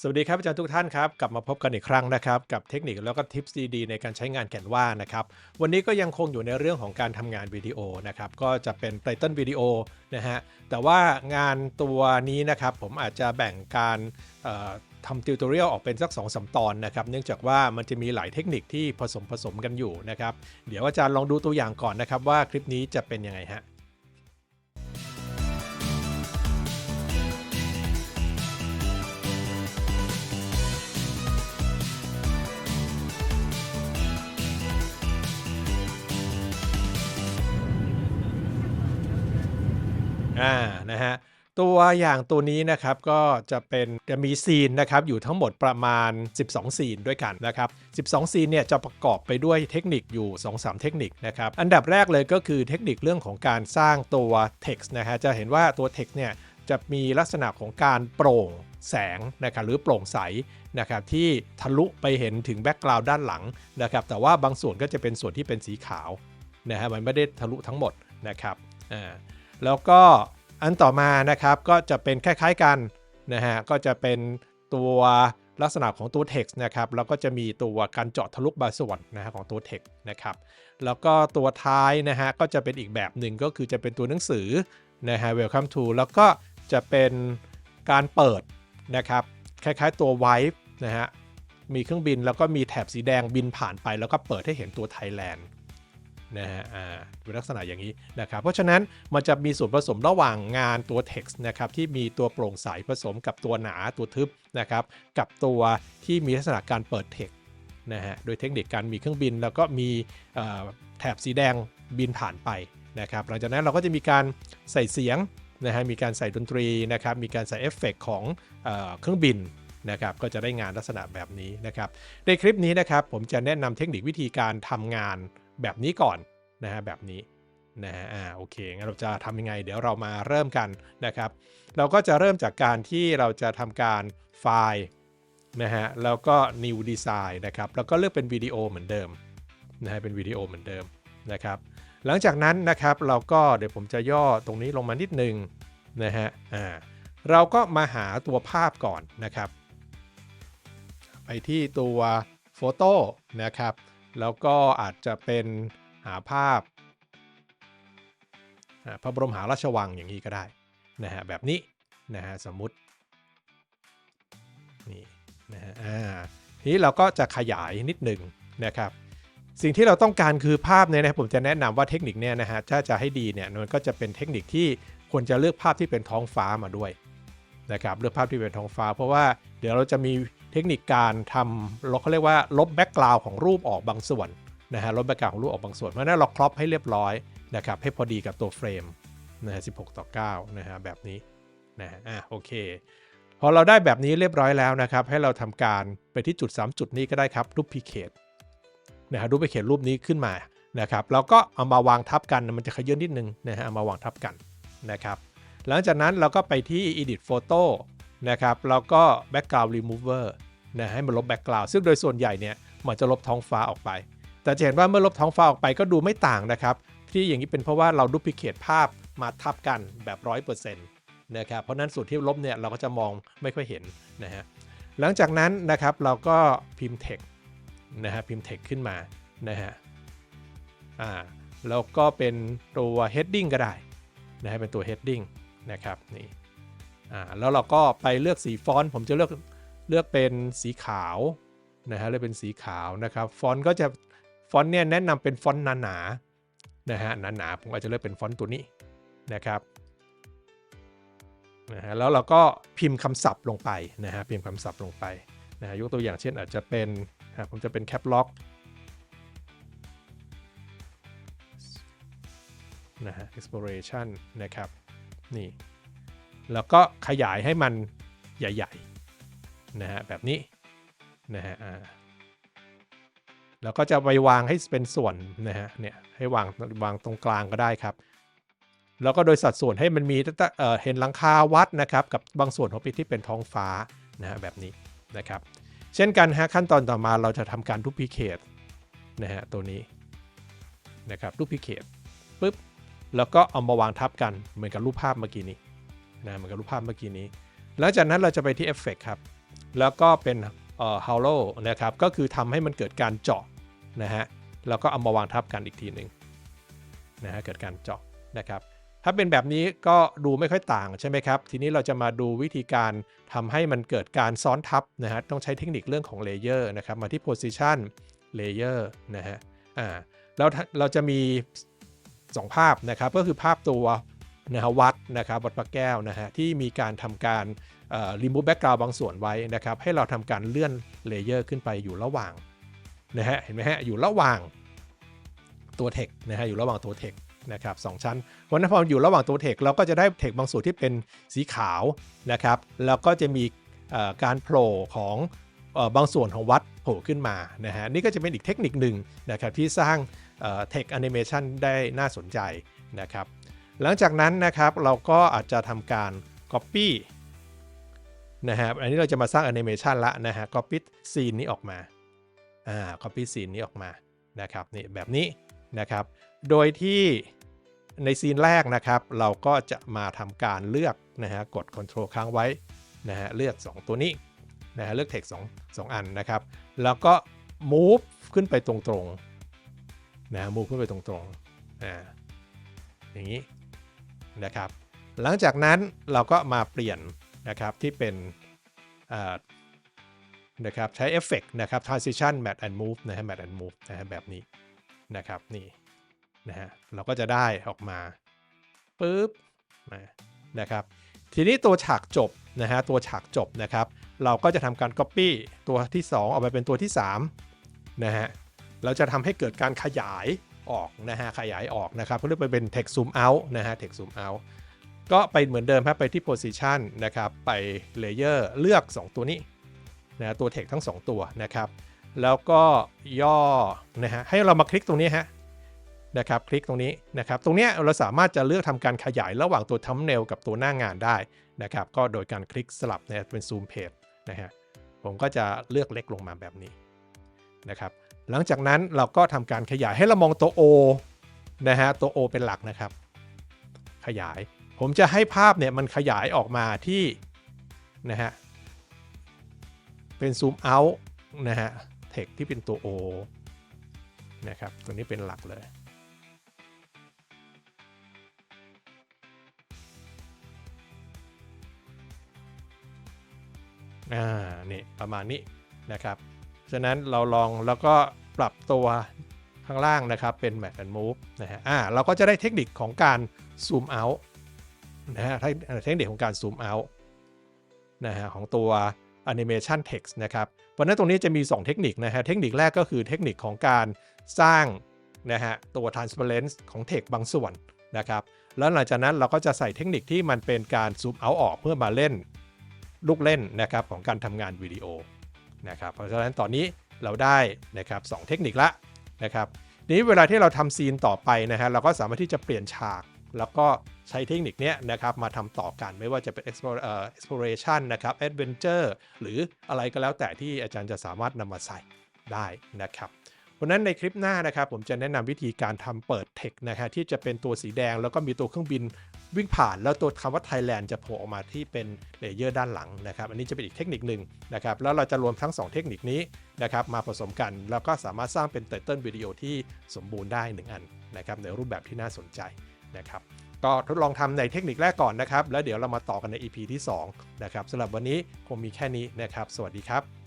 สวัสดีครับอาจารย์ทุกท่านครับกลับมาพบกันอีกครั้งนะครับ กับเทคนิคแล้วก็ทิปส์ดีๆในการใช้งานแคนวานะครับ วันนี้ก็ยังคงอยู่ในเรื่องของการทำงานวิดีโอนะครับ ก็จะเป็นไตเติลวิดีโอนะฮะแต่ว่างานตัวนี้นะครับ ผมอาจจะแบ่งการทำติวตอเรียลออกเป็นสัก2อสตอนนะครับ เนื่องจากว่ามันจะมีหลายเทคนิคที่ผสมผสมกันอยู่นะครับ เดี๋ยวอาจารย์ลองดูตัวอย่างก่อนนะครับว่าคลิปนี้จะเป็นยังไงฮะ อ่านะฮะตัวอย่างตัวนี้นะครับก็จะเป็นจะมีซีนนะครับอยู่ทั้งหมดประมาณ 12 ซีนด้วยกันนะครับ 12 ซีนเนี่ยจะประกอบไปด้วยเทคนิคอยู่ 2-3 เทคนิคนะครับ อันดับแรกเลยก็คือเทคนิคเรื่องของการสร้างตัว text นะฮะจะเห็นว่าตัว text เนี่ยจะมีลักษณะของการโปร่งแสงนะครับหรือโปร่งใสนะครับที่ทะลุไปเห็นถึงแบ็กกราวด์ด้านหลังนะครับแต่ว่าบางส่วนก็จะเป็นส่วนที่เป็นสีขาวนะฮะมันไม่ได้ทะลุทั้งหมดนะครับอ่า แล้วก็อันต่อมานะครับก็จะเป็นคล้ายๆกันนะฮะก็จะเป็นตัวลักษณะของตัว text นะครับแล้วก็จะมีตัวการเจาะทะลุบางส่วนนะฮะของตัว text นะครับแล้วก็ตัวท้ายนะฮะก็จะเป็นอีกแบบหนึ่งก็คือจะเป็นตัวหนังสือนะฮะ welcome to แล้วก็จะเป็นการเปิดนะครับคล้ายๆตัว wipe นะฮะมีเครื่องบินแล้วก็มีแถบสีแดงบินผ่านไปแล้วก็เปิดให้เห็นตัว Thailand นะฮะเป็นลักษณะอย่างนี้นะครับ เพราะฉะนั้นมันจะมีส่วนผสมระหว่างงานตัว text นะครับที่มีตัวโปร่งใสผสมกับตัวหนาตัวทึบนะครับกับตัวที่มีลักษณะการเปิด text นะฮะโดยเทคนิคการมีเครื่องบิน แล้วก็มีแถบสีแดงบินผ่านไปนะครับหลังจากนั้นเราก็จะมีการใส่เสียงนะฮะมีการใส่ดนตรีนะครับมีการใส่เอฟเฟกต์ของเออเครื่องบินนะครับก็จะได้งานลักษณะแบบนี้นะครับในคลิปนี้นะครับผมจะแนะนำเทคนิควิธีการทำงาน แบบนี้ก่อนนะฮะแบบนี้นะฮะอ่าโอเคงั้นเราจะทำยังไง เดี๋ยวเรามาเริ่มกันนะครับ เราก็จะเริ่มจากการที่เราจะทำการไฟล์นะฮะแล้วก็ new design นะครับแล้วก็เลือกเป็นวิดีโอเหมือนเดิมนะฮะเป็นวิดีโอเหมือนเดิมนะครับหลังจากนั้นนะครับเราก็เดี๋ยวผมจะย่อตรงนี้ลงมานิดนึงนะฮะอ่าเราก็มาหาตัวภาพก่อนนะครับ ไปที่ตัวโฟโต้นะครับ แล้วก็อาจจะเป็นหาภาพพระบรมหาราชวังอย่างนี้ก็ได้นะฮะแบบนี้นะฮะสมมุตินี่นะฮะอ่าทีนี้เราก็จะขยายนิดหนึ่งนะครับ สิ่งที่เราต้องการคือภาพเนี่ยนะครับผมจะแนะนำว่าเทคนิคเนี่ยนะฮะถ้าจะให้ดีเนี่ยมันก็จะเป็นเทคนิคที่ควรจะเลือกภาพที่เป็นท้องฟ้ามาด้วยนะครับเลือกภาพที่เป็นท้องฟ้า เพราะว่าเดี๋ยวเราจะมี ทคนิคการทำเราเขาเรียกว่าลบแบ็กกราวของรูปออกบางส่วนนะฮะลบแบ็กกราวของรูปออกบางส่วนเพราะนั้นเราครอปให้เรียบร้อยนะครับให้พอดีกับตัวเฟรมนะฮะ16ต่อ9นะฮะแบบนี้นะฮะอะโอเคพอเราได้แบบนี้เรียบร้อยแล้วนะครับ ให้เราทำการไปที่จุด 3 จุดนี้ก็ได้ครับรูปพิเคตนะฮะรูปพิเคตรูปนี้ขึ้นมานะครับแล้วก็เอามาวางทับกันมันจะขยื่นนิดนึงนะฮะเอามาวางทับกันนะครับหลังจากนั้นเราก็ไปที่ edit photo นะครับแล้วก็ background remover นะให้มันลบ background ซึ่งโดยส่วนใหญ่เนี่ยมันจะลบท้องฟ้าออกไป แต่จะเห็นว่าเมื่อลบท้องฟ้าออกไปก็ดูไม่ต่างนะครับ ที่อย่างนี้เป็นเพราะว่าเราดูพิเคตภาพมาทับกันแบบ 100%นะครับเพราะฉะนั้นส่วนที่ลบเนี่ยเราก็จะมองไม่ค่อยเห็นนะฮะหลังจากนั้นนะครับเราก็พิมพ์ text นะฮะพิมพ์ text ขึ้นมานะฮะอ่าแล้วก็เป็นตัว heading ก็ได้นะฮะเป็นตัว heading นะครับนี่อ่าแล้วเราก็ไปเลือกสีฟอนต์ผมจะเลือก เลือกเป็นสีขาวนะฮะเลือกเป็นสีขาวนะครับฟอนต์ก็จะฟอนต์เนี่ยแนะนำเป็นฟอนต์หนาๆนะฮะหนาๆผมอาจจะเลือกเป็นฟอนต์ตัวนี้นะครับนะฮะแล้วเราก็พิมพ์คำศัพท์ลงไปนะฮะพิมพ์คำศัพท์ลงไปนะฮะยกตัวอย่างเช่นอาจจะเป็นอะผมจะเป็นแคปล็อกนะฮะ exploration นะครับนี่แล้วก็ขยายให้มันใหญ่ ๆ นะฮะแบบนี้นะฮะอ่าแล้วก็จะไปวางให้เป็นส่วนนะฮะเนี่ยให้วางวางตรงกลางก็ได้ครับ แล้วก็โดยสัดส่วนให้มันมีเอ่อเห็นหลังคาวัดนะครับ กับบางส่วนของปีที่เป็นท้องฟ้านะฮะแบบนี้นะครับ เช่นกันฮะขั้นตอนต่อมาเราจะทำการดูพิเคตนะฮะตัวนี้นะครับดูพิเคตปุ๊บแล้วก็เอามาวางทับกันเหมือนกับรูปภาพเมื่อกี้นี้นะเหมือนกับรูปภาพเมื่อกี้นี้ หลังจากนั้นเราจะไปที่เอฟเฟกครับ แล้วก็เป็นเอ่อ hollow นะครับ ก็คือทำให้มันเกิดการเจาะนะฮะ แล้วก็เอามาวางทับกันอีกทีหนึ่งนะฮะ เกิดการเจาะนะครับ ถ้าเป็นแบบนี้ก็ดูไม่ค่อยต่างใช่ไหมครับ ทีนี้เราจะมาดูวิธีการทำให้มันเกิดการซ้อนทับนะฮะ ต้องใช้เทคนิคเรื่องของเลเยอร์นะครับ มาที่ position layer นะฮะ อ่า แล้วเราจะมี 2 ภาพนะครับ ก็คือภาพตัว นะฮะวัดนะครับวัดพระแก้วนะฮะที่มีการทำการเอ่อ remove background บางส่วนไว้นะครับให้เราทำการเลื่อนเลเยอร์ขึ้นไปอยู่ระหว่างนะฮะเห็นไหมฮะอยู่ระหว่างตัว text นะฮะอยู่ระหว่างตัว text นะครับสองชั้นเพราะฉะนั้นพออยู่ระหว่างตัว text เราก็จะได้ text บางส่วนที่เป็นสีขาวนะครับแล้วก็จะมีการโผล่ของอบางส่วนของวัดโผล่ขึ้นมานะฮะนี่ก็จะเป็นอีกเทคนิคหนึ่งนะครับที่สร้างเอ่อ text animation ได้น่าสนใจนะครับ หลังจากนั้นนะครับเราก็อาจจะทำการ copy นะครับอันนี้เราจะมาสร้าง animation ละนะฮะ copy scene นี้ออกมาอ่า copy scene นี้ออกมานะครับนี่แบบนี้นะครับ โดยที่ในซีนแรกนะครับ เราก็จะมาทำการเลือกนะฮะกด Ctrl ค้างไว้นะฮะเลือก 2 ตัวนี้นะฮะเลือก text 2 2 อันนะครับ แล้วก็ move ขึ้นไปตรงๆนะฮะ move ขึ้นไปตรงๆอ่าอย่างนี้ นะครับ หลังจากนั้นเราก็มาเปลี่ยนนะครับที่เป็นนะครับใช้เอฟเฟกนะครับ transition matte and move นะฮะ matte and move นะฮะแบบนี้นะครับนี่นะฮะเราก็จะได้ออกมาปุ๊บนะนะครับ ทีนี้ตัวฉากจบนะฮะตัวฉากจบนะครับ เราก็จะทำการ Copy ตัวที่ 2 ออกไปเป็นตัวที่3นะฮะเราจะทำให้เกิดการขยาย ออกนะฮะขยายออกนะครับก็เรียกไปเป็น text zoom out นะฮะ text zoom out ก็ไปเหมือนเดิมครับไปที่ position นะครับไป layer เลือก 2 ตัวนี้นะตัว text ทั้ง 2 ตัวนะครับแล้วก็ย่อนะฮะให้เรามาคลิกตรงนี้ฮะนะครับคลิกตรงนี้นะครับตรงเนี้ยเราสามารถจะเลือกทำการขยายระหว่างตัว thumbnail กับตัวหน้างานได้นะครับก็โดยการคลิกสลับเนี่ยเป็น zoom page นะฮะผมก็จะเลือกเล็กลงมาแบบนี้นะครับ หลังจากนั้นเราก็ทำการขยายให้เรามองตัว O นะฮะตัว O เป็นหลักนะครับ ขยาย ผมจะให้ภาพเนี่ยมันขยายออกมาที่นะฮะเป็น zoom out นะฮะ text ที่เป็นตัว O นะครับตัวนี้เป็นหลักเลยอ่านี่ประมาณนี้นะครับ ฉะนั้นเราลองแล้วก็ปรับตัวข้างล่างนะครับเป็น Map and Move นะฮะอ่าเราก็จะได้เทคนิคของการ Zoom Out นะฮะเทคนิคของการ Zoom Out นะฮะของตัว Animation Text นะครับเพราะนั้นตรงนี้จะมี 2 เทคนิคนะฮะเทคนิคแรกก็คือเทคนิคของการสร้างนะฮะตัว transparence ของ text บางส่วนนะครับแล้วหลังจากนั้นเราก็จะใส่เทคนิคที่มันเป็นการ zoom out ออกเพื่อมาเล่นลูกเล่นนะครับของการทำงานวิดีโอ นะครับเพราะฉะนั้นตอนนี้เราได้นะครับสเทคนิคละนะครับนี้เวลาที่เราทำซีนต่อไปนะฮะเราก็สามารถที่จะเปลี่ยนฉาก แล้วก็ใช้เทคนิคเนี้ยนะครับมาทำต่อกันไม่ว่าจะเป็น exploration นะครับ adventure หรืออะไรก็แล้วแต่ที่อาจารย์จะสามารถนำมาใส่ได้นะครับเพราะนั้นในคลิปหน้านะครับผมจะแนะนำวิธีการทำเปิดเทคนะฮะที่จะเป็นตัวสีแดงแล้วก็มีตัวเครื่องบิน วิ่งผ่านแล้วตัวคำว่า Thailand จะโผล่ออกมาที่เป็นเลเยอร์ด้านหลังนะครับอันนี้จะเป็นอีกเทคนิคหนึ่งนะครับแล้วเราจะรวมทั้ง 2 เทคนิคนี้นะครับมาผสมกัน แล้วก็สามารถสร้างเป็นไตเติลวิดีโอที่สมบูรณ์ได้ 1 อันนะครับในรูปแบบที่น่าสนใจนะครับก็ทดลองทำในเทคนิคแรกก่อนนะครับ แล้วเดี๋ยวเรามาต่อกันใน EP ที่2นะครับสำหรับวันนี้คงมีแค่นี้นะครับ สวัสดีครับ